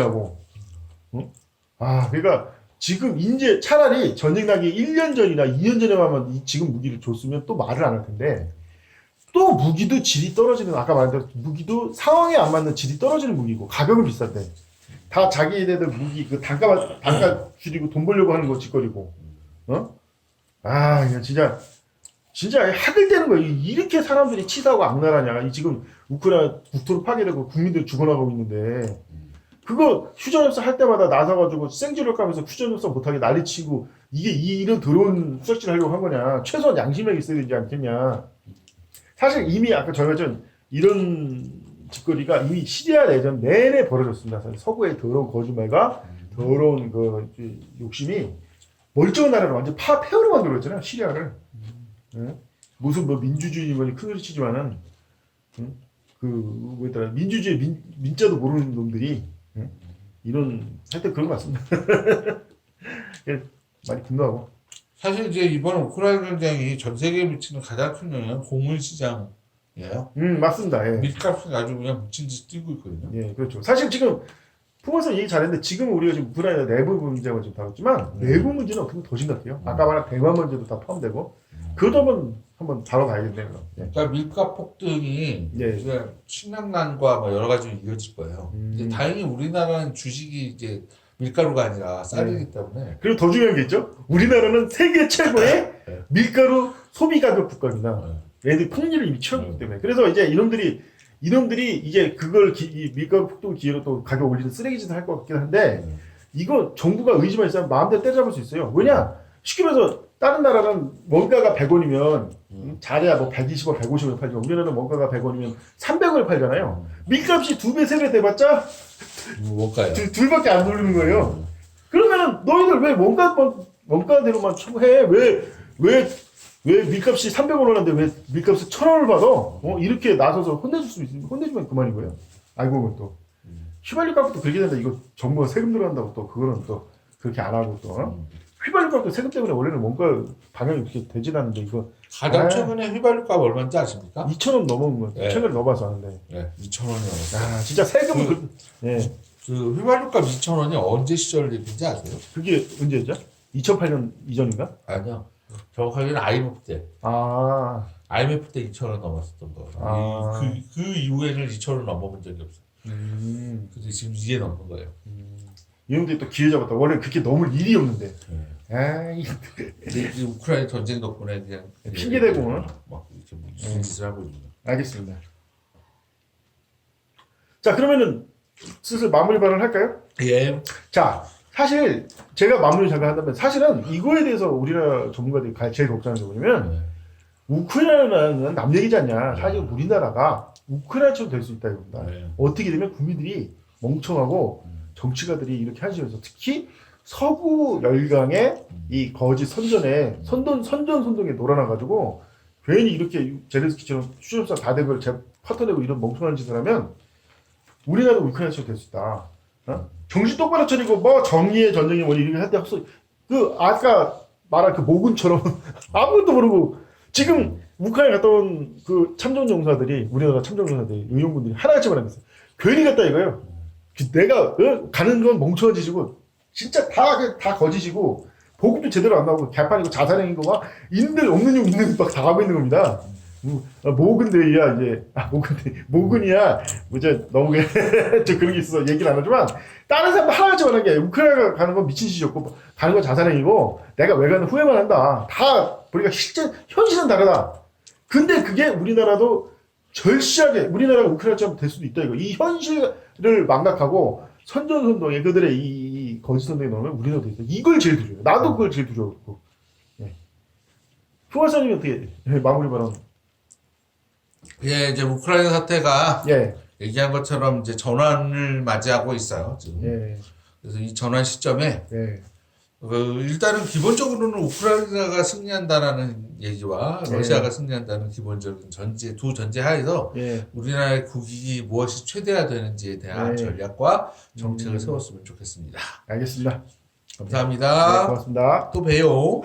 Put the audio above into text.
하고. 어? 아 그러니까 지금 이제 차라리 전쟁 나기 1년 전이나 2년 전에 하면 이 지금 무기를 줬으면 또 말을 안 할 텐데 또 무기도 질이 떨어지는 아까 말한 대로 무기도 상황에 안 맞는 질이 떨어지는 무기고 가격은 비싼데 다 자기네들 무기 그 단가 단가 줄이고 돈 벌려고 하는 거 짓거리고. 어? 아 진짜 진짜 학을 되는 거예요 이렇게 사람들이 치사하고 악랄하냐. 이 지금 우크라이나 국토를 파괴되고 국민들 죽어나가고 있는데 그거 휴전협사 할 때마다 나서가지고 생쥐를 까면서 휴전협사 못하게 난리치고 이게 이 이런 더러운 수작질 하려고 한 거냐 최소한 양심이 있어야 되지 않겠냐 사실 이미 아까 저희가 전 이런 짓거리가 이미 시리아 내전 내내 벌어졌습니다 서구의 더러운 거짓말과 더러운 그 욕심이 멀쩡한 나라를 완전 파 폐허로 만들었잖아요 시리아를 예? 무슨 뭐 민주주의 뭐니 큰 소리 치지만은 응? 그 뭐였더라 민주주의 민, 민자도 모르는 놈들이 응? 이런 하여튼 그런 것 같습니다. 예, 많이 분노하고 사실 이제 이번 우크라이나 전쟁이 전 세계에 미치는 가장 큰 영향은 고물 시장이에요. 음 맞습니다. 예. 밀값이 아주 그냥 미친 듯이 뛰고 있거든요. 예 그렇죠. 사실 지금 풍원선 얘기 잘했는데 지금 우리가 지금 우크라이나 내부 문제가 좀 다뤘지만 음. 내부 문제는 어떻게 더 심각해요. 아까 말한 대만 문제도 다 포함되고 그것도 한번 한번 다뤄봐야겠네요. 그럼. 예. 그러니까 밀값 폭등이 예. 이제 식량난과 뭐 여러 가지로 이어질 거예요. 음. 이제 다행히 우리나라는 주식이 이제 밀가루가 아니라 쌀이기 때문에 그리고 더 중요한 게 있죠. 우리나라는 세계 최고의 네. 밀가루 소비 가격 국가입니다. 어, 얘들 폭리를 이미 치렀기 음. 때문에 그래서 이제 이놈들이 이놈들이 이제 그걸 기, 이 밀가루 폭등 기회로 또 가격 올리는 쓰레기 짓을 할 것 같긴 한데 음. 이거 정부가 의지만 있으면 마음대로 때려잡을 수 있어요. 왜냐 쉽게 말해서 다른 나라는 원가가 100원이면 음. 잘해야 뭐 120원, 150원 팔지만 우리나라는 원가가 100원이면 300원을 팔잖아요. 밀값이 두 배, 세 배 돼봤자 뭐 뭘까요? 둘, 둘밖에 안 오르는 거예요. 그러면은 너희들 왜 원가 원가대로만 해? 왜 왜 왜 밀값이 300원 올랐는데 왜 밀값을 1000원을 받아? 어? 이렇게 나서서 혼내줄 수 있으면 혼내주면 그만인 거예요. 알고 보면 또 휘발유 값도 그렇게 된다. 이거 정부가 세금 들어간다고 또 그거는 또 그렇게 안 하고 또 어? 음. 휘발유 값도 세금 때문에 원래는 원가 방향이 그렇게 되진 않는데 이거 가장 아. 최근에 휘발유 값 얼마인지 아십니까? 2,000원 넘은 거 네. 최근에 넣어봐서 아는데 네, 2천 원이 넘었어요. 야 진짜 세금은 그, 예 그 휘발유 값 2천 원이 언제 시절 얘기인지 아세요? 그게 언제죠? 2008년 이전인가? 아니요. 정확하게는 IMF 때. 아 IMF 때 2천 원 넘었었던 거. 아. 그, 그 이후에는 2천 원 넘어본 적이 없어요. 음. 근데 지금 이제 넘는 거예요. 이놈들이 또 기회 잡았다. 원래 그렇게 넘을 일이 없는데. 네. 아이, 근데 이 우크라이나 전쟁 덕분에 그냥 핑계 대고. 막 이렇게 뭐 무슨 짓을 하고 있는 거예요. 알겠습니다. 자, 그러면은 슬슬 마무리 발언 할까요? 예. 자, 사실 제가 마무리 잠깐 한다면 사실은 이거에 대해서 우리나라 전문가들이 가- 제일 걱정하는 게 뭐냐면 네. 우크라이나는 남 얘기지 않냐. 사실 우리나라가 우크라이나처럼 될 수 있다 이겁니다. 네. 어떻게 되면 국민들이 멍청하고 정치가들이 이렇게 하시면서 특히 서구 열강의 이 거짓 선전에 선전 선전 선동에 놀아나가지고 괜히 이렇게 제레스키처럼 다대걸 제 퍼터내고 이런 멍청한 짓을 하면 우리나라 우크라이나처럼 될 수 있다. 어? 정신 똑바로 차리고 뭐 정의의 전쟁이 뭐니 이렇게 할때 헛소 그 아까 말한 그 모군처럼 아무것도 모르고 지금 우크라이나 갔다 온 그 참전용사들이 우리나라 참전용사들이 의용군들이 하나같이 말하면서 괜히 갔다 이거예요. 그 내가 어? 가는 건 멍청한 짓이고 진짜 다 다 거짓이고 보급도 제대로 안 나오고 개판이고 자살행위고 막 인들 없는 용 있는 막 다 하고 있는 겁니다. 음, 아, 모근대이야 이제. 아 모근대 모근이야. 뭐 이제 너무 저 그런 게 있어서 얘기를 안 하지만 다른 사람 하나같이 말하는 게 우크라이나 가는 건 미친 짓이었고 가는 건 자살행위고 내가 왜 가는 후회만 한다. 다 보니까 실제 현실은 다르다. 근데 그게 우리나라도 절실하게 우리나라가 우크라이나처럼 될 수도 있다 이거. 이 현실을 망각하고 선전선동에 그들의 이, 이 거짓 선동에 넣으면 우리나라도 있다 이걸 제일 두려워 나도 그걸 제일 두려웠고. 예. 후화사님이 어떻게 예, 마무리 발언 예, 이제 우크라이나 사태가 예, 얘기한 것처럼 이제 전환을 맞이하고 있어요. 지금. 예, 그래서 이 전환 시점에 예, 그 일단은 기본적으로는 우크라이나가 승리한다라는 얘기와 네. 러시아가 승리한다는 기본적인 전제 두 전제 하에서 예. 우리나라의 국익이 무엇이 최대화되는지에 대한 네. 전략과 정책을 음. 세웠으면 좋겠습니다. 알겠습니다. 네, 감사합니다. 고맙습니다. 또 봬요.